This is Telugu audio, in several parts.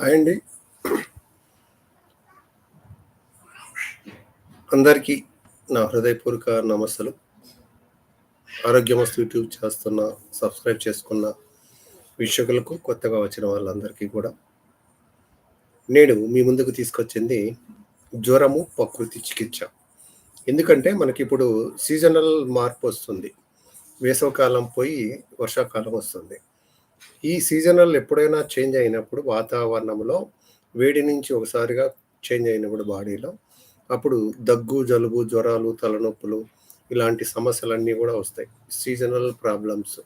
హాయ్ అండి. అందరికీ నా హృదయపూర్వక నమస్సులు. ఆరోగ్యమస్తు యూట్యూబ్ చేస్తున్న సబ్స్క్రైబ్ చేసుకున్న వీక్షకులకు కొత్తగా వచ్చిన వాళ్ళందరికీ కూడా నేను మీ ముందుకు తీసుకొచ్చింది జ్వరము ప్రకృతి చికిత్స. ఎందుకంటే మనకి ఇప్పుడు సీజనల్ మార్పు వస్తుంది. వేసవకాలం పోయి వర్షాకాలం వస్తుంది. ఈ సీజనల్ ఎప్పుడైనా చేంజ్ అయినప్పుడు వాతావరణంలో వేడి నుంచి ఒకసారిగా చేంజ్ అయినప్పుడు బాడీలో అప్పుడు దగ్గు జలుబు జ్వరాలు తలనొప్పులు ఇలాంటి సమస్యలన్నీ కూడా వస్తాయి. సీజనల్ ప్రాబ్లమ్స్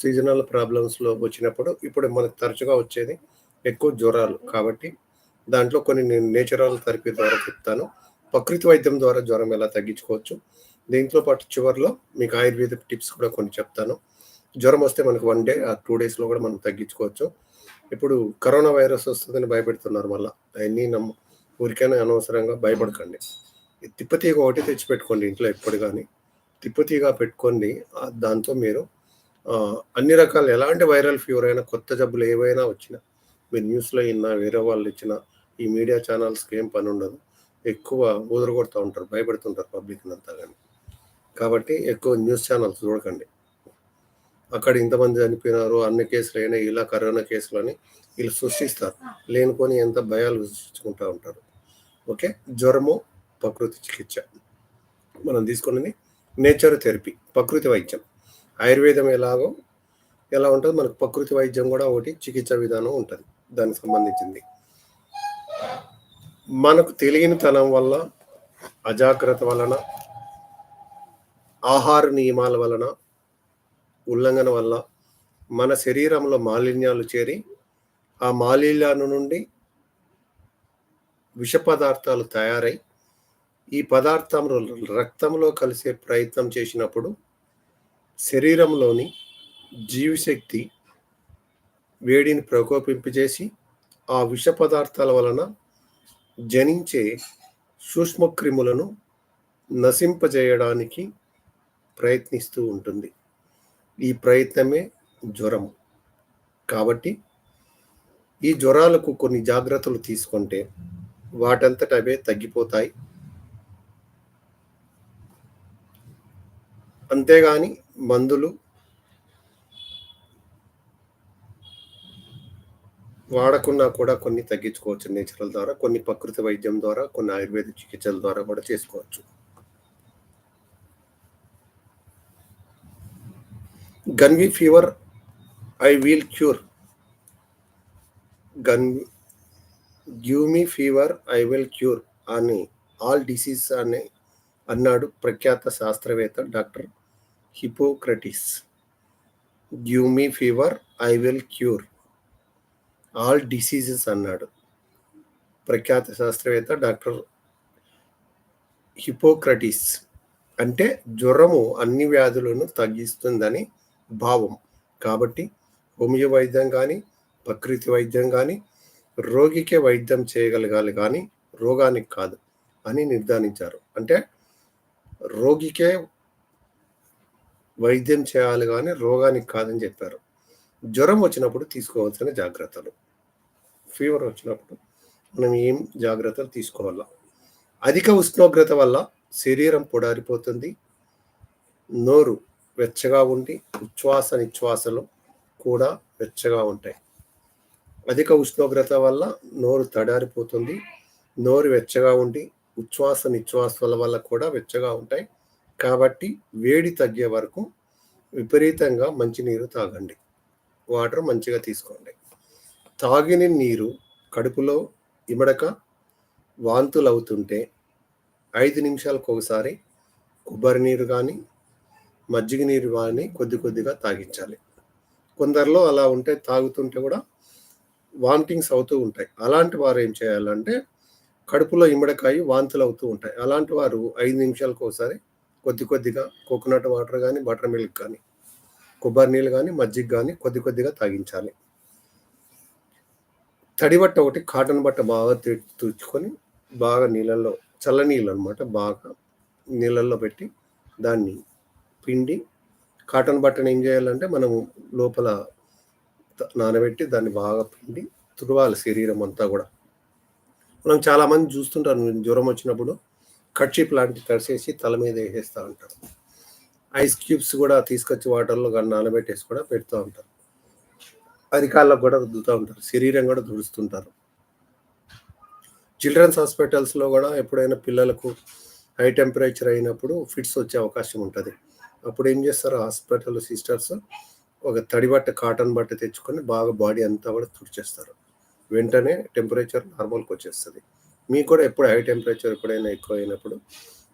సీజనల్ ప్రాబ్లమ్స్లో వచ్చినప్పుడు ఇప్పుడు మనకు తరచుగా వచ్చేది ఎక్కువ జ్వరాలు కాబట్టి దాంట్లో కొన్ని నేను నేచురల్ థెరపీ ద్వారా చెప్తాను. ప్రకృతి వైద్యం ద్వారా జ్వరం ఎలా తగ్గించుకోవచ్చు? దీంతో పాటు చివరిలో మీకు ఆయుర్వేద టిప్స్ కూడా కొన్ని చెప్తాను. జ్వరం వస్తే మనకు వన్ డే ఆ టూ డేస్లో కూడా మనం తగ్గించుకోవచ్చు. ఇప్పుడు కరోనా వైరస్ వస్తుందని భయపెడుతున్నారు మళ్ళీ. అవన్నీ నమ్మ ఊరికైనా అనవసరంగా భయపడకండి. తిప్పతీగ ఒకటి తెచ్చిపెట్టుకోండి ఇంట్లో ఎప్పుడు కానీ తిప్పతీగ పెట్టుకోండి దాంతో మీరు అన్ని రకాల ఎలాంటి వైరల్ ఫీవర్ అయినా కొత్త జబ్బులు ఏవైనా వచ్చినా మీరు న్యూస్లో విన్నా వేరే వాళ్ళు ఇచ్చిన ఈ మీడియా ఛానల్స్కి ఏం పని ఉండదు. ఎక్కువ ఊదరగొడుతూ ఉంటారు భయపెడుతుంటారు పబ్లిక్ అంతా కానీ కాబట్టి ఎక్కువ న్యూస్ ఛానల్స్ చూడకండి. అక్కడ ఇంతమంది చనిపోయినారు అన్ని కేసులు అయినా ఇలా కరోనా కేసులు అని వీళ్ళు సృష్టిస్తారు. లేనిపోని ఎంత భయాలు సృష్టించుకుంటూ ఉంటారు. ఓకే? జ్వరము ప్రకృతి చికిత్స. మనం తీసుకున్నది నేచర్ థెరపీ ప్రకృతి వైద్యం. ఆయుర్వేదం ఎలాగో ఎలా ఉంటుంది? మనకు ప్రకృతి వైద్యం కూడా ఒకటి చికిత్స విధానం ఉంటుంది. దానికి సంబంధించింది. మనకు తెలియని తనం వల్ల అజాగ్రత్త వలన ఆహార నియమాల వలన ఉల్లంఘన వల్ల మన శరీరంలో మాలిన్యాలు చేరి ఆ మాలిన్యాల నుండి విష పదార్థాలు తయారై ఈ పదార్థంలో రక్తంలో కలిసే ప్రయత్నం చేసినప్పుడు శరీరంలోని జీవశక్తి వేడిని ప్రకోపింపజేసి ఆ విష పదార్థాల వలన జనించే సూక్ష్మక్రిములను నశింపజేయడానికి ప్రయత్నిస్తూ ఉంటుంది. ఈ ప్రయత్నమే జ్వరము. కాబట్టి ఈ జ్వరాలకు కొన్ని జాగ్రత్తలు తీసుకుంటే వాటంతట అవే తగ్గిపోతాయి. అంతేగాని మందులు వాడకున్నా కూడా కొన్ని తగ్గించుకోవచ్చు. నేచురల్ ద్వారా కొన్ని ప్రకృతి వైద్యం ద్వారా కొన్ని ఆయుర్వేద చికిత్సల ద్వారా కూడా చేసుకోవచ్చు. Give me fever I will cure. Gun give me fever I will cure అని ఆల్ డిసీజ్ అని అన్నాడు ప్రఖ్యాత శాస్త్రవేత్త doctor Hippocrates. Give me fever I will cure. All diseases అన్నాడు ప్రఖ్యాత శాస్త్రవేత్త డాక్టర్ హిపోక్రటిస్. అంటే జ్వరము అన్ని వ్యాధులను తగ్గిస్తుందని భావం. కాబట్టి హోమియో వైద్యం కానీ ప్రకృతి వైద్యం కానీ రోగికే వైద్యం చేయగలగాలి కానీ రోగానికి కాదు అని నిర్ధారించారు. అంటే రోగికే వైద్యం చేయాలి కానీ రోగానికి కాదని చెప్పారు. జ్వరం వచ్చినప్పుడు తీసుకోవాల్సిన జాగ్రత్తలు. ఫీవర్ వచ్చినప్పుడు మనం ఏం జాగ్రత్తలు తీసుకోవాలా? అధిక ఉష్ణోగ్రత వల్ల శరీరం పొడారిపోతుంది. నోరు వెచ్చగా ఉండి ఉచ్ఛ్వాస నిశ్వాసలు కూడా వెచ్చగా ఉంటాయి. అధిక ఉష్ణోగ్రత వల్ల నోరు తడారిపోతుంది. నోరు వెచ్చగా ఉండి ఉచ్ఛ్వాస నిశ్వాసాల వల్ల కూడా వెచ్చగా ఉంటాయి. కాబట్టి వేడి తగ్గే వరకు విపరీతంగా మంచినీరు తాగండి. వాటర్ మంచిగా తీసుకోండి. తాగిన నీరు కడుపులో ఇమడక వాంతులు అవుతుంటే ఐదు నిమిషాలకు ఒకసారి కొబ్బరి నీరు కానీ మజ్జిగ నీరు వాని కొద్ది కొద్దిగా తాగించాలి. కొందరిలో అలా ఉంటే తాగుతుంటే కూడా వామిటింగ్స్ అవుతూ ఉంటాయి. అలాంటి వారు ఏం చేయాలంటే కడుపులో ఇమ్మడకాయి వాంతులు అవుతూ ఉంటాయి. అలాంటి వారు ఐదు నిమిషాలకు ఒకసారి కొద్ది కొద్దిగా కోకోనట్ వాటర్ కానీ బటర్ మిల్క్ కానీ కొబ్బరి నీళ్ళు కానీ మజ్జిగ కానీ కొద్ది కొద్దిగా తాగించాలి. తడి బట్ట ఒకటి కాటన్ బట్ట బాగా తు- బాగా నీళ్ళల్లో చల్ల నీళ్ళు అనమాట బాగా నీళ్ళల్లో పెట్టి దాన్ని పిండి కాటన్ బట్టను ఏం చేయాలంటే మనము లోపల నానబెట్టి దాన్ని బాగా పిండి తుడవాలి శరీరం అంతా కూడా. మనం చాలామంది చూస్తుంటారు జ్వరం వచ్చినప్పుడు కట్షిప్ లాంటి తడిసేసి తల మీద వేసేస్తూ ఉంటారు ఐస్ క్యూబ్స్ కూడా తీసుకొచ్చి వాటర్లో కానీ నానబెట్టేసి కూడా పెడుతూ ఉంటారు. అరికాళ్ళకు కూడా రుద్దుతూ ఉంటారు శరీరం కూడా దుడుస్తుంటారు. చిల్డ్రన్స్ హాస్పిటల్స్లో కూడా ఎప్పుడైనా పిల్లలకు హై టెంపరేచర్ అయినప్పుడు ఫిట్స్ వచ్చే అవకాశం ఉంటుంది. అప్పుడు ఏం చేస్తారు? హాస్పిటల్ సిస్టర్స్ ఒక తడి బట్ట కాటన్ బట్ట తెచ్చుకొని బాగా బాడీ అంతా కూడా తుడిచేస్తారు. వెంటనే టెంపరేచర్ నార్మల్కి వచ్చేస్తుంది. మీకు కూడా ఎప్పుడు హై టెంపరేచర్ ఎప్పుడైనా ఎక్కువ అయినప్పుడు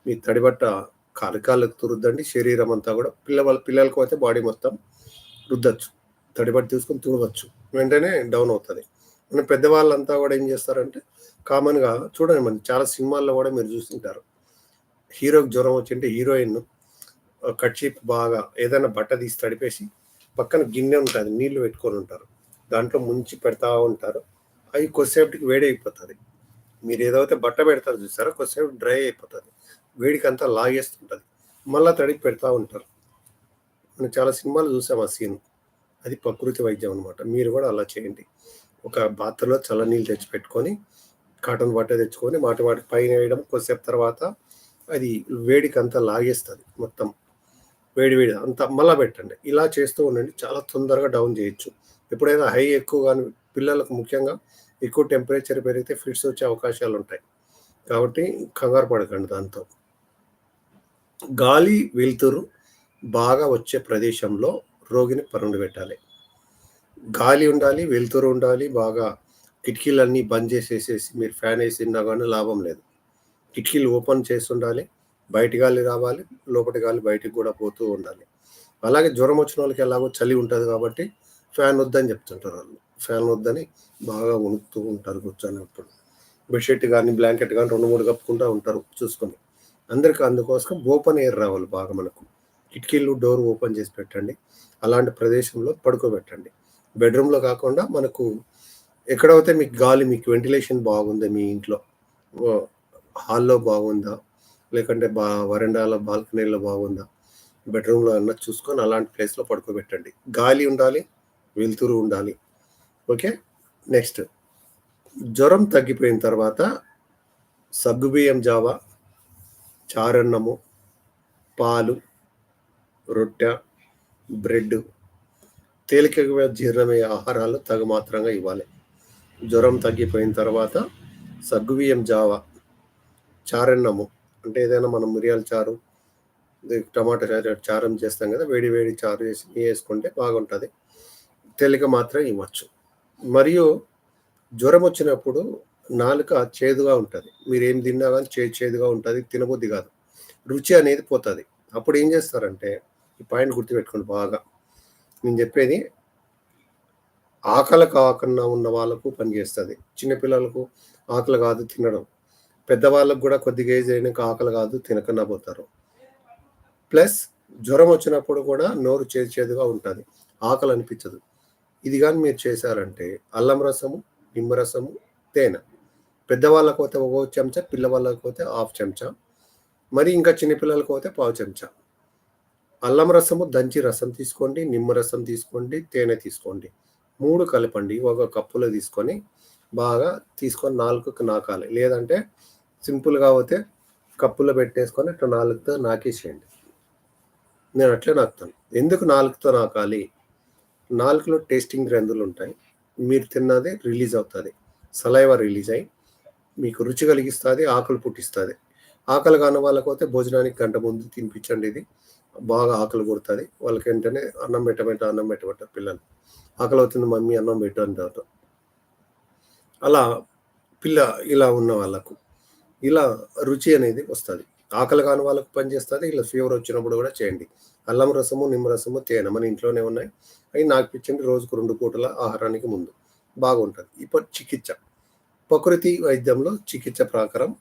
మీ తడి బట్ట కాలికాళ్ళకు తురుద్దండి శరీరం అంతా కూడా పిల్ల పిల్లలకు అయితే బాడీ మొత్తం రుద్దచ్చు. తడిబట్ట తీసుకొని తుడవచ్చు. వెంటనే డౌన్ అవుతుంది. మన పెద్దవాళ్ళంతా కూడా ఏం చేస్తారంటే కామన్గా చూడండి మన చాలా సినిమాల్లో కూడా మీరు చూస్తుంటారు. హీరోకి జ్వరం వచ్చింటే హీరోయిన్ కట్చీప్ బాగా ఏదైనా బట్ట తీసి తడిపేసి పక్కన గిన్నె ఉంటుంది నీళ్ళు పెట్టుకొని ఉంటారు. దాంట్లో ముంచి పెడతా ఉంటారు. అవి కొద్దిసేపటికి వేడి అయిపోతుంది. మీరు ఏదైతే బట్ట పెడతారు చూసారో కొద్దిసేపు డ్రై అయిపోతుంది. వేడికి అంతా లాగేస్తుంటుంది. మళ్ళీ తడిపి పెడతా ఉంటారు. మనం చాలా సినిమాలు చూసాం ఆ సీన్. అది ప్రకృతి వైద్యం అనమాట మీరు కూడా అలా చేయండి. ఒక పాత్రలో చల్ల నీళ్ళు తెచ్చి పెట్టుకొని కాటన్ బట్ట తెచ్చుకొని వాటి వాటి పైన వేయడం కొద్దిసేపు తర్వాత అది వేడికి అంతా లాగేస్తుంది మొత్తం. వేడి వేడి అంత మళ్ళా పెట్టండి. ఇలా చేస్తూ ఉండండి. చాలా తొందరగా డౌన్ చేయొచ్చు. ఎప్పుడైనా హై ఎక్కువ కానీ పిల్లలకు ముఖ్యంగా ఎక్కువ టెంపరేచర్ పెరిగితే ఫిట్స్ వచ్చే అవకాశాలు ఉంటాయి. కాబట్టి కంగారు పడకండి దాంతో. గాలి వెలుతురు బాగా వచ్చే ప్రదేశంలో రోగిని పరుండి పెట్టాలి. గాలి ఉండాలి వెలుతురు ఉండాలి బాగా కిటికీలన్నీ బంద్ చేసేసేసి మీరు ఫ్యాన్ వేసినా కానీ లాభం లేదు. కిటికీలు ఓపెన్ చేసి ఉండాలి. బయట గాలి రావాలి లోపటి గాలి బయటికి కూడా పోతూ ఉండాలి. అలాగే జ్వరం వచ్చిన వాళ్ళకి ఎలాగో చలి ఉంటుంది కాబట్టి ఫ్యాన్ వద్దని చెప్తుంటారు వాళ్ళు. ఫ్యాన్ వద్దని బాగా ఉణుకుతూ ఉంటారు కూర్చొని బెడ్షీట్ కానీ బ్లాంకెట్ కానీ రెండు మూడు కప్పుకుంటూ ఉంటారు చూసుకొని. అందరికీ అందుకోసం ఓపెన్ ఎయిర్ రావాలి బాగా మనకు. కిటికీలు డోర్ ఓపెన్ చేసి పెట్టండి. అలాంటి ప్రదేశంలో పడుకోబెట్టండి. బెడ్రూమ్లో కాకుండా మనకు ఎక్కడైతే మీకు గాలి మీకు వెంటిలేషన్ బాగుంది మీ ఇంట్లో హాల్లో బాగుందా లేకుంటే బా వరండాలో బాల్కనీలో బాగుందా? బెడ్రూమ్లో అన్న చూసుకొని అలాంటి ప్లేస్లో పడుకోబెట్టండి. గాలి ఉండాలి వెలుతురు ఉండాలి. ఓకే? నెక్స్ట్. జ్వరం తగ్గిపోయిన తర్వాత సగ్గుబియ్యం జావ చారన్నము పాలు రొట్టె బ్రెడ్ తేలికగా జీర్ణమయ్యే ఆహారాలు తగు మాత్రంగా ఇవ్వాలి. జ్వరం తగ్గిపోయిన తర్వాత సగ్గుబియ్యం జావ చారన్నము అంటే ఏదైనా మనం మిరియాల చారు టమాటా చారు చారం చేస్తాం కదా వేడి వేడి చారు వేసి వేసుకుంటే బాగుంటుంది. తేలిక మాత్రం ఇవ్వచ్చు. మరియు జ్వరం వచ్చినప్పుడు నాలుక చేదుగా ఉంటుంది. మీరు ఏం తిన్నా కానీ చే చేదుగా ఉంటుంది తినబుద్ధి కాదు. రుచి అనేది పోతుంది. అప్పుడు ఏం చేస్తారంటే ఈ పాయింట్ గుర్తుపెట్టుకోండి బాగా. నేను చెప్పేది ఆకలి కాకుండా ఉన్న వాళ్ళకు పనిచేస్తుంది చిన్నపిల్లలకు ఆకలి కాదు తినడం. పెద్దవాళ్ళకు కూడా కొద్దిగా ఏజ్ అయినాక ఆకలి కాదు తినకుండా పోతారు. ప్లస్ జ్వరం వచ్చినప్పుడు కూడా నోరు చేదు చేదుగా ఉంటుంది. ఆకలి అనిపించదు. ఇది కానీ మీరు చేశారంటే అల్లం రసము నిమ్మరసము తేనె. పెద్దవాళ్ళకు పోతే ఒక చెంచా పిల్లవాళ్ళకు పోతే హాఫ్ చెంచా. మరి ఇంకా చిన్నపిల్లలకు పోతే పావు చెంచా. అల్లం రసము దంచి రసం తీసుకోండి నిమ్మరసం తీసుకోండి తేనె తీసుకోండి. మూడు కలపండి. ఒక కప్పులో తీసుకొని బాగా తీసుకొని నాలుగుకి నాకాలి. లేదంటే సింపుల్గా పోతే కప్పులో పెట్టేసుకొని అట్లా నాలుగుతో నాకేసేయండి. నేను అట్లే నాకుతాను. ఎందుకు నాలుగుతో నాకాలి? నాలుగులో టేస్టింగ్ గ్రంథులు ఉంటాయి. మీరు తిన్నది రిలీజ్ అవుతుంది. సలైవా రిలీజ్ అయ్యి మీకు రుచి కలిగిస్తుంది ఆకలి పుట్టిస్తుంది. ఆకలి కాని వాళ్ళకి పోతే భోజనానికి గంట ముందు తినిపించండి ఇది. బాగా ఆకలి కొడుతుంది. వాళ్ళకి వెంటనే అన్నం పెట్టబెట్ట అన్నం పెట్టబట్ట పిల్లలు. ఆకలి అవుతుంది మమ్మీ అన్నం పెట్టు అంటారు అలా పిల్ల ఇలా ఉన్న వాళ్ళకు ఇలా రుచి అనేది వస్తుంది. ఆకలి కాని వాళ్ళకు పనిచేస్తుంది ఇలా ఫీవర్ వచ్చినప్పుడు కూడా చేయండి. అల్లం రసము నిమ్మరసము తేనె మన ఇంట్లోనే ఉన్నాయి. అవి నాకు పిచ్చండి రోజుకు రెండు పూటల ఆహారానికి ముందు. బాగుంటుంది. ఇప్పుడు చికిత్స. ప్రకృతి వైద్యంలో చికిత్స ప్రకారం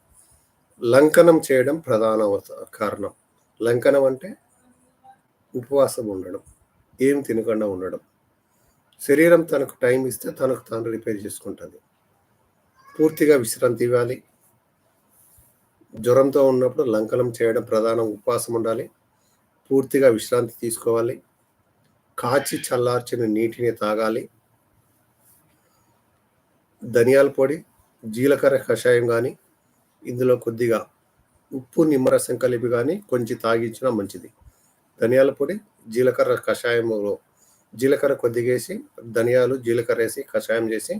లంకనం చేయడం ప్రధాన కారణం. లంకనం అంటే ఉపవాసం ఉండడం. ఏం తినకుండా ఉండడం. శరీరం తనకు టైం ఇస్తే తనకు తాను రిపేర్ చేసుకుంటుంది. పూర్తిగా విశ్రాంతి ఇవ్వాలి. జ్వరంతో ఉన్నప్పుడు లంకనం చేయడం ప్రధాన ఉపవాసం ఉండాలి. పూర్తిగా విశ్రాంతి తీసుకోవాలి. కాచి చల్లార్చిన నీటిని తాగాలి. ధనియాల పొడి జీలకర్ర కషాయం కానీ ఇందులో కొద్దిగా ఉప్పు నిమ్మరసం కలిపి కానీ కొంచెం తాగించినా మంచిది. ధనియాల పొడి జీలకర్ర కషాయంలో జీలకర్ర కొద్దిగా వేసి ధనియాలు జీలకర్ర వేసి కషాయం చేసి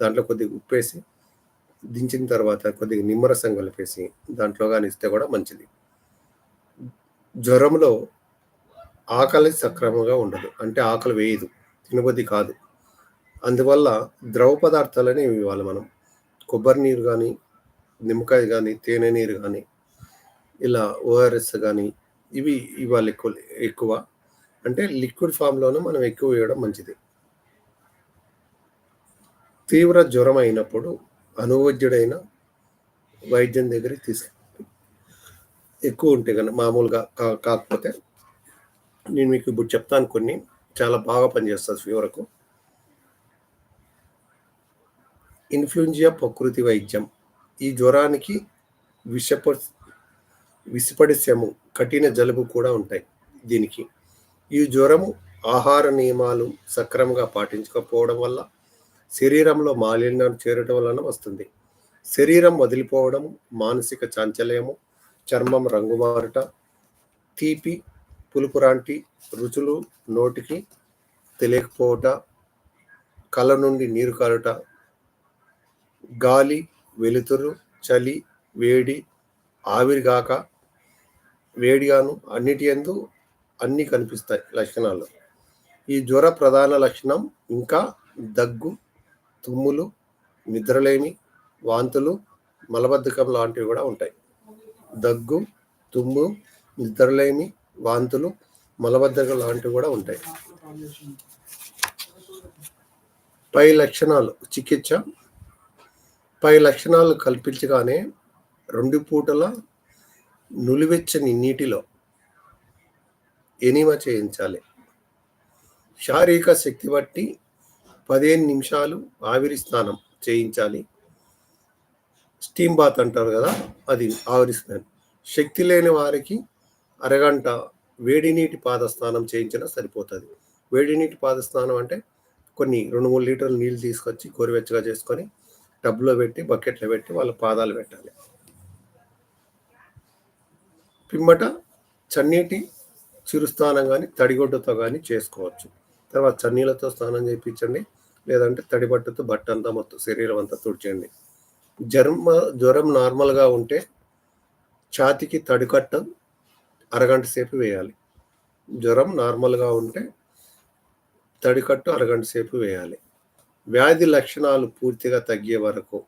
దాంట్లో కొద్దిగా ఉప్పు వేసి దించిన తర్వాత కొద్దిగా నిమ్మరసం కలిపేసి దాంట్లో కానీ ఇస్తే కూడా మంచిది. జ్వరంలో ఆకలి సక్రమంగా ఉండదు. అంటే ఆకలి వేయదు. తినబుద్ధి కాదు. అందువల్ల ద్రవ పదార్థాలని ఇవ్వాలి మనం. కొబ్బరి నీరు కానీ నిమ్మకాయ కానీ తేనె నీరు కానీ ఇలా ఓఆర్ఎస్ కానీ ఇవి ఇవాళ ఎక్కువ ఎక్కువ. అంటే లిక్విడ్ ఫామ్లోనే మనం ఎక్కువ వేయడం మంచిది. తీవ్ర జ్వరం అయినప్పుడు అనువైద్యుడైన వైద్యం దగ్గరికి తీసుకు ఎక్కువ ఉంటే కనుక మామూలుగా కా కాకపోతే నేను మీకు ఇప్పుడు చెప్తాను కొన్ని. చాలా బాగా పనిచేస్తుంది ఫీవర్కు ఇన్ఫ్లుయెంజియా ప్రకృతి వైద్యం. ఈ జ్వరానికి విషప విసిపడిశము కఠిన జలుబు కూడా ఉంటాయి దీనికి. ఈ జ్వరము ఆహార నియమాలు సక్రమంగా పాటించకపోవడం వల్ల శరీరంలో మాలిన్యం చేరటం వలన వస్తుంది. శరీరం వదిలిపోవడం మానసిక చాంచల్యము చర్మం రంగు మారుట తీపి పులుపు లాంటి రుచులు నోటికి తెలియకపోవట కళ్ళ నుండి నీరు కారుట గాలి వెలుతురు చలి వేడి ఆవిరిగాక వేడిగాను అన్నిటి ఎందు అన్నీ కనిపిస్తాయి లక్షణాలు. ఈ జ్వర ప్రధాన లక్షణం ఇంకా దగ్గు తుమ్ములు నిద్రలేమి వాంతులు మలబద్ధకం లాంటివి కూడా ఉంటాయి. దగ్గు తుమ్ము నిద్రలేమి వాంతులు మలబద్ధకం లాంటివి కూడా ఉంటాయి. పై లక్షణాలు చికిత్స. పై లక్షణాలు కల్పించగానే రెండు పూటల నులివెచ్చని నీటిలో ఎనిమ చేయించాలి. శారీరక శక్తి బట్టి పదిహేను నిమిషాలు ఆవిరి స్నానం చేయించాలి. స్టీమ్ బాత్ అంటారు కదా అది ఆవిరి స్నానం. శక్తి లేని వారికి అరగంట వేడి నీటి పాదస్నానం చేయించినా సరిపోతుంది. వేడి నీటి పాదస్నానం అంటే కొన్ని రెండు మూడు లీటర్లు నీళ్ళు తీసుకొచ్చి గోరువెచ్చగా చేసుకొని టబ్లో పెట్టి బకెట్లో పెట్టి వాళ్ళ పాదాలు పెట్టాలి. పిమ్మట చన్నీటి చిరుస్నానం కానీ తడిగొడ్డతో కానీ చేసుకోవచ్చు. తర్వాత చన్నీళ్ళతో స్నానం చేయించండి. లేదంటే తడిబట్టతో బట్ట అంతా మొత్తం శరీరం అంతా తుడిచండి జ్వరం జ్వరం నార్మల్గా ఉంటే ఛాతికి తడికట్ట అరగంట సేపు వేయాలి. జ్వరం నార్మల్గా ఉంటే తడికట్టు అరగంట సేపు వేయాలి. వ్యాధి లక్షణాలు పూర్తిగా తగ్గే వరకు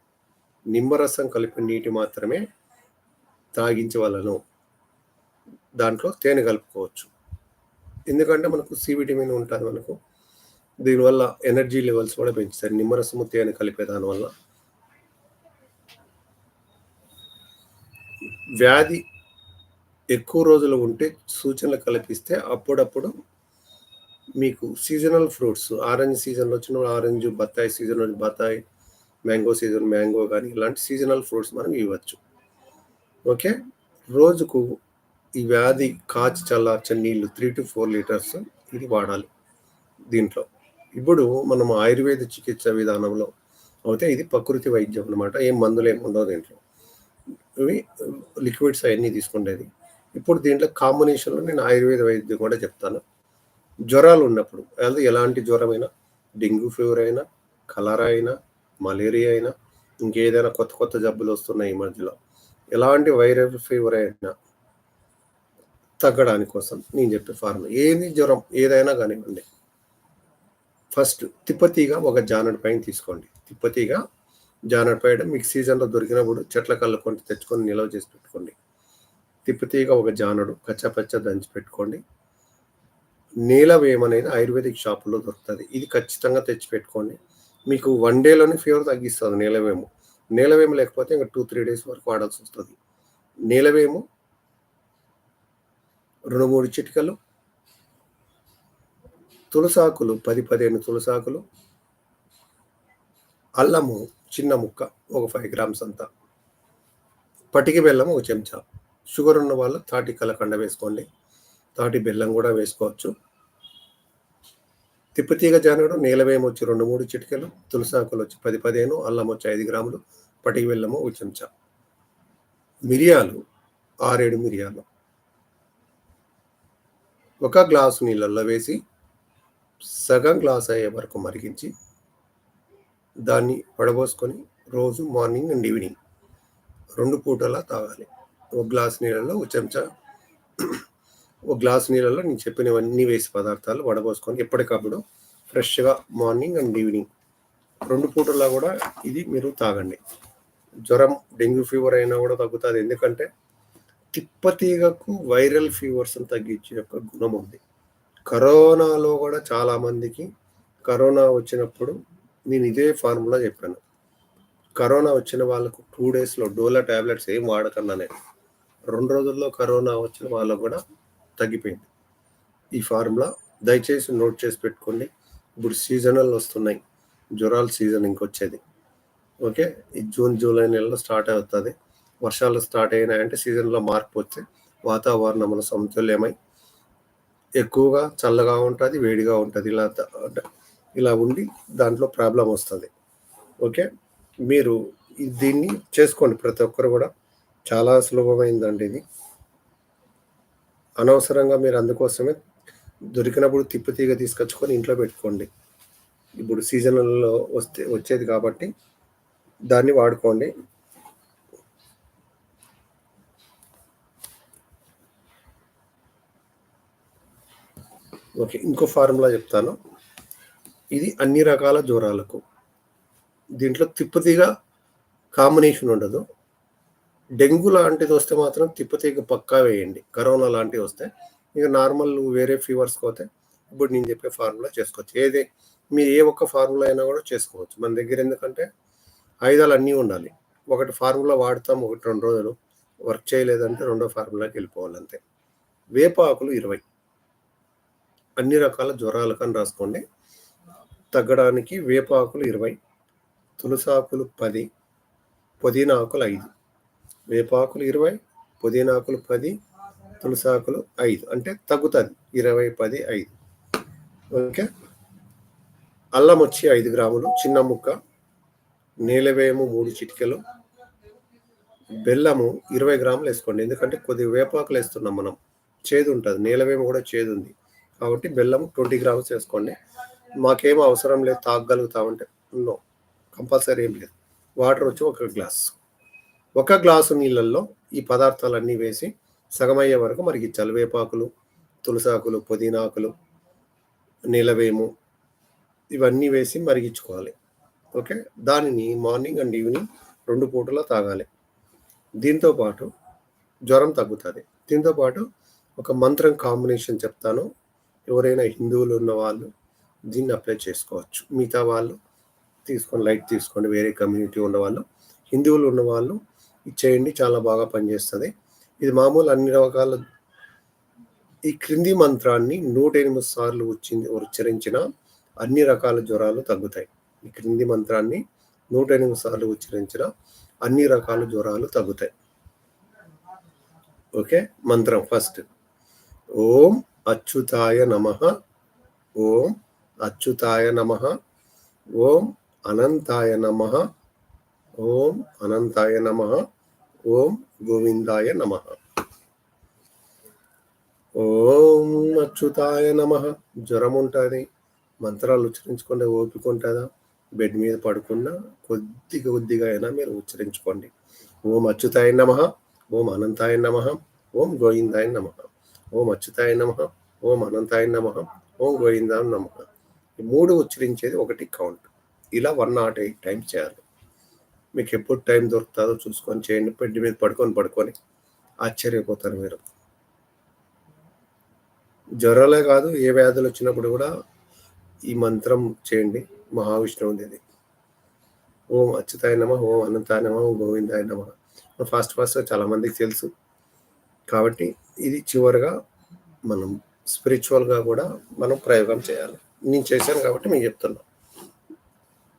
నిమ్మరసం కలిపి నీటి మాత్రమే తాగించవలను. దాంట్లో తేనె కలుపుకోవచ్చు. ఎందుకంటే మనకు సి విటమిన్ ఉంటుంది మనకు. దీనివల్ల ఎనర్జీ లెవెల్స్ కూడా పెంచుతాయి. నిమ్మరసము తేనె కలిపే దానివల్ల. వ్యాధి ఎక్కువ రోజులు ఉంటే సూచనలు కల్పిస్తే అప్పుడప్పుడు మీకు సీజనల్ ఫ్రూట్స్ ఆరెంజ్ సీజన్లో వచ్చినప్పుడు ఆరెంజ్ బత్తాయి సీజన్ బత్తాయి మ్యాంగో సీజన్ మ్యాంగో కానీ ఇలాంటి సీజనల్ ఫ్రూట్స్ మనం ఇవ్వచ్చు. ఓకే రోజుకు ఈ వ్యాధి కాచి చల్లార్చని నీళ్ళు త్రీ టు ఫోర్ లీటర్స్ ఇది వాడాలి దీంట్లో. ఇప్పుడు మనం ఆయుర్వేద చికిత్స విధానంలో అయితే ఇది ప్రకృతి వైద్యం అనమాట ఏం మందులు ఏమి ఉండవు దీంట్లో. ఇవి లిక్విడ్స్ అవన్నీ తీసుకునేది ఇప్పుడు దీంట్లో కాంబినేషన్లో నేను ఆయుర్వేద వైద్యం కూడా చెప్తాను. జ్వరాలు ఉన్నప్పుడు అది ఎలాంటి జ్వరమైనా డెంగ్యూ ఫీవర్ అయినా కలరా అయినా మలేరియా అయినా ఇంకేదైనా కొత్త కొత్త జబ్బులు వస్తున్నాయి ఈ మధ్యలో. ఎలాంటి వైరల్ ఫీవర్ అయినా తగ్గడానికి కోసం నేను చెప్పే ఫార్ములా. ఏది జ్వరం ఏదైనా కానివ్వండి. ఫస్ట్ తిప్పతీగా ఒక జానడ్ పైన తీసుకోండి. తిప్పతీగా జానడ్ పైన మీకు సీజన్లో దొరికినప్పుడు చెట్ల కళ్ళు తెచ్చుకొని నిల్వ చేసి పెట్టుకోండి. తిప్పతీగా ఒక జానడు కచ్చపచ్చ దంచి పెట్టుకోండి. నీలవేం అనేది ఆయుర్వేదిక్ షాపులో దొరుకుతుంది. ఇది ఖచ్చితంగా తెచ్చి పెట్టుకోండి. మీకు వన్ డేలోనే ఫీవర్ తగ్గిస్తుంది నీలవేము నీలవేము లేకపోతే ఇంకా టూ త్రీ డేస్ వరకు వాడాల్సి వస్తుంది. నీలవేము రెండు మూడు చిటికలు. తులసాకులు పది పదిహేను తులసాకులు. అల్లము చిన్న ముక్క ఒక ఫైవ్ గ్రామ్స్ అంతా. పటికి బెల్లం ఒక చెంచా. షుగర్ ఉన్న వాళ్ళు తాటి కలకండ వేసుకోండి. తాటి బెల్లం కూడా వేసుకోవచ్చు. తిప్పతీగ జానుడు నీలవేయం వచ్చి రెండు మూడు చిటికలు. తులసాకులు వచ్చి పది పదిహేను అల్లం వచ్చి ఐదు గ్రాములు. పటికి బెల్లము ఒక చెంచా. మిరియాలు ఆరేడు మిరియాలు. ఒక గ్లాసు నీళ్ళల్లో వేసి సగం గ్లాస్ అయ్యే వరకు మరిగించి దాన్ని వడబోసుకొని రోజు మార్నింగ్ అండ్ ఈవినింగ్ రెండు పూటలా తాగాలి. ఒక గ్లాస్ నీళ్ళలో ఒక చెంచా ఒక గ్లాస్ నీళ్ళలో నేను చెప్పినవన్నీ వేసి పదార్థాలు వడబోసుకొని ఎప్పటికప్పుడు ఫ్రెష్గా మార్నింగ్ అండ్ ఈవినింగ్ రెండు పూటలా కూడా ఇది మీరు తాగండి. జ్వరం డెంగ్యూ ఫీవర్ అయినా కూడా తగ్గుతుంది. ఎందుకంటే తిప్పతీగకు వైరల్ ఫీవర్స్ని తగ్గించే యొక్క గుణం ఉంది. కరోనాలో కూడా చాలామందికి కరోనా వచ్చినప్పుడు నేను ఇదే ఫార్ములా చెప్పాను. కరోనా వచ్చిన వాళ్ళకు టూ డేస్లో డోలా ట్యాబ్లెట్స్ ఏం వాడకన్నా నేను రెండు రోజుల్లో కరోనా వచ్చిన వాళ్ళకు కూడా తగ్గిపోయింది. ఈ ఫార్ములా దయచేసి నోట్ చేసి పెట్టుకోండి. ఇప్పుడు సీజనల్ వస్తున్నాయి. జ్వరాల సీజన్ ఇంకొచ్చేది. ఓకే? ఈ జూన్ జూలై నెలలో స్టార్ట్ అవుతుంది. వర్షాలు స్టార్ట్ అయినాయంటే సీజన్లో మార్పు వచ్చి వాతావరణం సమతుల్యమై ఎక్కువగా చల్లగా ఉంటుంది వేడిగా ఉంటుంది. ఇలా ఇలా ఉండి దాంట్లో ప్రాబ్లం వస్తుంది. ఓకే? మీరు దీన్ని చేసుకోండి. ప్రతి ఒక్కరు కూడా చాలా సులభమైందండి ఇది. అనవసరంగా మీరు అందుకోసమే దొరికినప్పుడు తిప్పతీగ తీసుకొచ్చుకొని ఇంట్లో పెట్టుకోండి. ఇప్పుడు సీజన్లో వస్తే వచ్చేది కాబట్టి దాన్ని వాడుకోండి. ఓకే ఇంకో ఫార్ములా చెప్తాను. ఇది అన్ని రకాల జ్వరాలకు. దీంట్లో తిప్పతీగ కాంబినేషన్ ఉండదు. డెంగ్యూ లాంటిది వస్తే మాత్రం తిప్పతీగ పక్కా వేయండి. కరోనా లాంటివి వస్తే. ఇక నార్మల్ వేరే ఫీవర్స్కి పోతే ఇప్పుడు నేను చెప్పే ఫార్ములా చేసుకోవచ్చు. ఏది? మీరు ఏ ఒక్క ఫార్ములా అయినా కూడా చేసుకోవచ్చు. మన దగ్గర ఎందుకంటే ఆయుధాలు అన్నీ ఉండాలి. ఒకటి ఫార్ములా వాడతాం ఒకటి రెండు రోజులు. వర్క్ చేయలేదంటే రెండో ఫార్ములాకి వెళ్ళిపోవాలి అంతే ఇరవై. అన్ని రకాల జ్వరాలు కానీ రాసుకోండి. తగ్గడానికి వేపాకులు ఇరవై తులసాకులు పది పుదీనా ఆకులు ఐదు. వేపాకులు ఇరవై పుదీనా ఆకులు పది తులసాకులు ఐదు. అంటే తగ్గుతుంది. ఇరవై పది ఐదు. ఓకే? అల్లం వచ్చి ఐదు గ్రాములు చిన్న ముక్క నీలవేము మూడు చిటికెలు బెల్లము ఇరవై గ్రాములు వేసుకోండి. ఎందుకంటే కొద్దిగా వేపాకులు వేస్తున్నాం మనం. చేదు ఉంటుంది. నీలవేము కూడా చేదు ఉంది. కాబట్టి బెల్లం ట్వంటీ గ్రామ్స్ వేసుకోండి. మాకేం అవసరం లేదు తాగగలుగుతామంటే నో కంపల్సరీ ఏం లేదు. వాటర్ వచ్చి ఒక గ్లాస్. ఒక గ్లాసు నీళ్ళల్లో ఈ పదార్థాలన్నీ వేసి సగమయ్యే వరకు మనకి చలివేపాకులు తులసాకులు పుదీనాకులు నీలవేము ఇవన్నీ వేసి మరిగించుకోవాలి. ఓకే? దానిని మార్నింగ్ అండ్ ఈవినింగ్ రెండు పూటలా తాగాలి. దీంతో పాటు జ్వరం తగ్గుతుంది. దీంతో పాటు ఒక మంత్రం కాంబినేషన్ చెప్తాను. ఎవరైనా హిందువులు ఉన్న వాళ్ళు దీన్ని అప్లై చేసుకోవచ్చు. మిగతా వాళ్ళు తీసుకొని లైట్ తీసుకోండి వేరే కమ్యూనిటీ ఉన్న వాళ్ళు హిందువులు ఉన్న వాళ్ళు ఇచ్చేయండి చాలా బాగా పనిచేస్తుంది. ఇది మామూలు అన్ని రకాల ఈ క్రింది మంత్రాన్ని నూట ఎనిమిది సార్లు వచ్చింది ఉచ్చరించిన అన్ని రకాల జ్వరాలు తగ్గుతాయి. ఈ క్రింది మంత్రాన్ని నూట ఎనిమిది సార్లు ఉచ్చరించిన అన్ని రకాల జ్వరాలు తగ్గుతాయి. ఓకే? మంత్రం ఫస్ట్ ఓం అచ్యుతాయ నమ. ఓం అచ్యుతాయ నమ. ఓం అనంతాయ నమ. ఓం అనంతాయ నమ. ఓం గోవిందాయ నమ. ఓం అచ్యుతాయ నమ. జ్వరం ఉంటుంది. మంత్రాలు ఉచ్చరించుకుంటే ఓపిక ఉంటుందా? బెడ్ మీద పడుకున్నా కొద్దిగా కొద్దిగా అయినా మీరు ఉచ్చరించుకోండి. ఓం అచ్యుతాయ నమ. ఓం అనంతాయ నమ. ఓం గోవిందాయ నమ. ఓం అచ్యుతాయ నమ ఓం అనంతాయ నమ ఓం గోవిందాయ నమ. ఈ మూడు ఉచ్చరించేది ఒకటి కౌంట్ ఇలా వన్ నాట్ ఎయిట్ టైమ్స్ చేయాలి. మీకు ఎప్పుడు టైం దొరుకుతుందో చూసుకొని చేయండి. పెట్టి మీద పడుకొని పడుకొని ఆశ్చర్యపోతారు మీరు. జ్వరాలే కాదు ఏ వ్యాధులు వచ్చినప్పుడు కూడా ఈ మంత్రం చేయండి. మహావిష్ణువుది ఇది. ఓం అచ్యుతాయ నమ ఓం అనంతాయ నమ ఓం గోవిందాయ నమ. ఫాస్ట్ ఫాస్ట్ చాలా మందికి తెలుసు. కాబట్టి ఇది చివరిగా మనం స్పిరిచువల్గా కూడా మనం ప్రయోగం చేయాలి. నేను చేశాను కాబట్టి మేము చెప్తున్నా.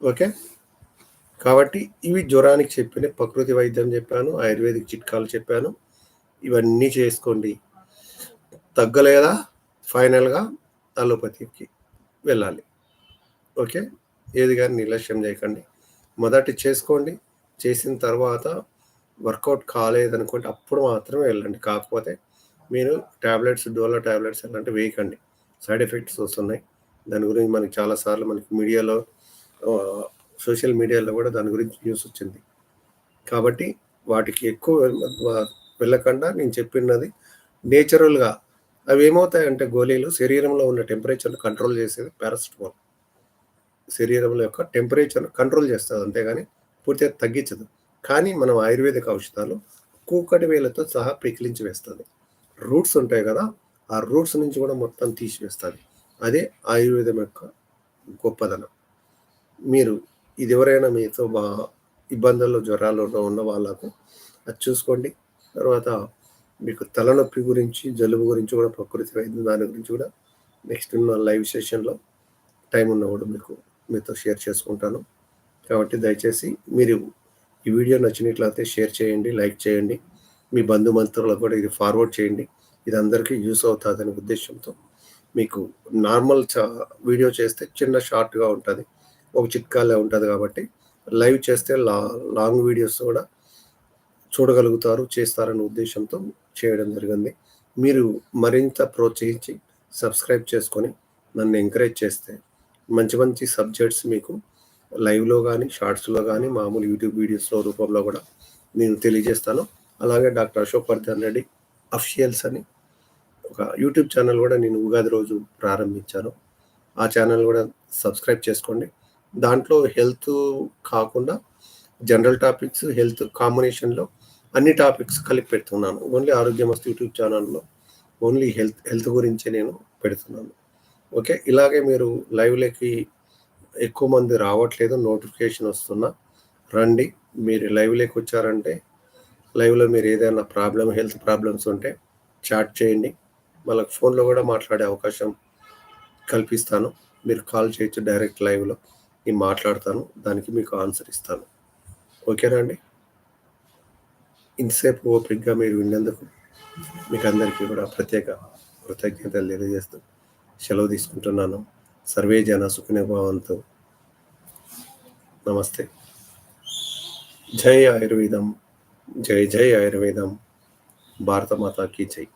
ఓకే? కాబట్టి ఇవి జ్వరానికి చెప్పిన ప్రకృతి వైద్యం చెప్పాను ఆయుర్వేదిక్ చిట్కాలు చెప్పాను. ఇవన్నీ చేసుకోండి. తగ్గలేదా? ఫైనల్గా అలోపతికి వెళ్ళాలి. ఓకే? ఏది కానీ నిర్లక్ష్యం చేయకండి. మొదటి చేసుకోండి. చేసిన తర్వాత వర్కౌట్ కాలేదనుకుంటే అప్పుడు మాత్రమే వెళ్ళండి. కాకపోతే మీరు ట్యాబ్లెట్స్ డోలో ట్యాబ్లెట్స్ అలాంటి వేయకండి. సైడ్ ఎఫెక్ట్స్ వస్తున్నాయి. దాని గురించి మనకి చాలాసార్లు మనకి మీడియాలో సోషల్ మీడియాలో కూడా దాని గురించి న్యూస్ వచ్చింది. కాబట్టి వాటికి ఎక్కువ వెళ్ళకుండా నేను చెప్పినది నేచురల్గా అవి ఏమవుతాయంటే గోళీలు శరీరంలో ఉన్న టెంపరేచర్ను కంట్రోల్ చేసేది పారాసిటమాల్. శరీరంలో యొక్క టెంపరేచర్ను కంట్రోల్ చేస్తుంది అంతేగాని పూర్తిగా తగ్గించదు. కానీ మనం ఆయుర్వేదిక ఔషధాలు కూకటి వేలతో సహా పికిలించి వేస్తుంది. రూట్స్ ఉంటాయి కదా ఆ రూట్స్ నుంచి కూడా మొత్తం తీసివేస్తుంది అదే ఆయుర్వేదం యొక్క గొప్పదనం. మీరు ఇది ఎవరైనా మీతో బా ఇబ్బందుల్లో జ్వరాలలో ఉన్న వాళ్ళకు అది చూసుకోండి. తర్వాత మీకు తలనొప్పి గురించి జలుబు గురించి కూడా ప్రకృతి వైద్యం దాని గురించి కూడా నెక్స్ట్ ఉన్న లైవ్ సెషన్లో టైం ఉన్నప్పుడు మీకు మీతో షేర్ చేసుకుంటాను. కాబట్టి దయచేసి మీరు ఈ వీడియో నచ్చినట్లయితే షేర్ చేయండి లైక్ చేయండి. మీ బంధుమిత్రులకు కూడా ఇది ఫార్వర్డ్ చేయండి. ఇది అందరికీ యూస్ అవుతుందనే ఉద్దేశంతో మీకు నార్మల్ చా వీడియో చేస్తే చిన్న షార్ట్గా ఉంటుంది. ఒక చిట్కాలే ఉంటుంది కాబట్టి లైవ్ చేస్తే లా లాంగ్ వీడియోస్ కూడా చూడగలుగుతారు చేస్తారనే ఉద్దేశంతో చేయడం జరిగింది. మీరు మరింత ప్రోత్సహించి సబ్స్క్రైబ్ చేసుకొని నన్ను ఎంకరేజ్ చేస్తే మంచి మంచి సబ్జెక్ట్స్ మీకు లైవ్లో కానీ షార్ట్స్లో కానీ మామూలు యూట్యూబ్ వీడియోస్లో రూపంలో కూడా నేను తెలియజేస్తాను. అలాగే డాక్టర్ అశోక్ వర్ధన్ రెడ్డి అఫిషియల్స్ అని ఒక యూట్యూబ్ ఛానల్ కూడా నేను ఉగాది రోజు ప్రారంభించాను. ఆ ఛానల్ కూడా సబ్స్క్రైబ్ చేసుకోండి. దాంట్లో హెల్త్ కాకుండా జనరల్ టాపిక్స్ హెల్త్ కాంబినేషన్లో అన్ని టాపిక్స్ కలిపి పెడుతున్నాను. ఓన్లీ ఆరోగ్యమస్తు యూట్యూబ్ ఛానల్లో ఓన్లీ హెల్త్ హెల్త్ గురించే నేను పెడుతున్నాను. ఓకే? ఇలాగే మీరు లైవ్లోకి ఎక్కువ మంది రావట్లేదు నోటిఫికేషన్ వస్తున్నా. రండి మీరు లైవ్లోకి వచ్చారంటే లైవ్లో మీరు ఏదైనా ప్రాబ్లం హెల్త్ ప్రాబ్లమ్స్ ఉంటే చాట్ చేయండి. మళ్ళీ ఫోన్లో కూడా మాట్లాడే అవకాశం కల్పిస్తాను. మీరు కాల్ చేయొచ్చు డైరెక్ట్ లైవ్లో నేను మాట్లాడతాను దానికి మీకు ఆన్సర్ ఇస్తాను. ఓకేనా అండి? ఇంతసేపు ఓపిక్గా మీరు విన్నందుకు మీకు అందరికీ కూడా ప్రత్యేక కృతజ్ఞతలు తెలియజేస్తూ సెలవు తీసుకుంటున్నాను. सर्वे जन सुखिनो नमस्ते। जय आयुर्वेदम। जय जय आयुर्वेदम। भारत माता की जय।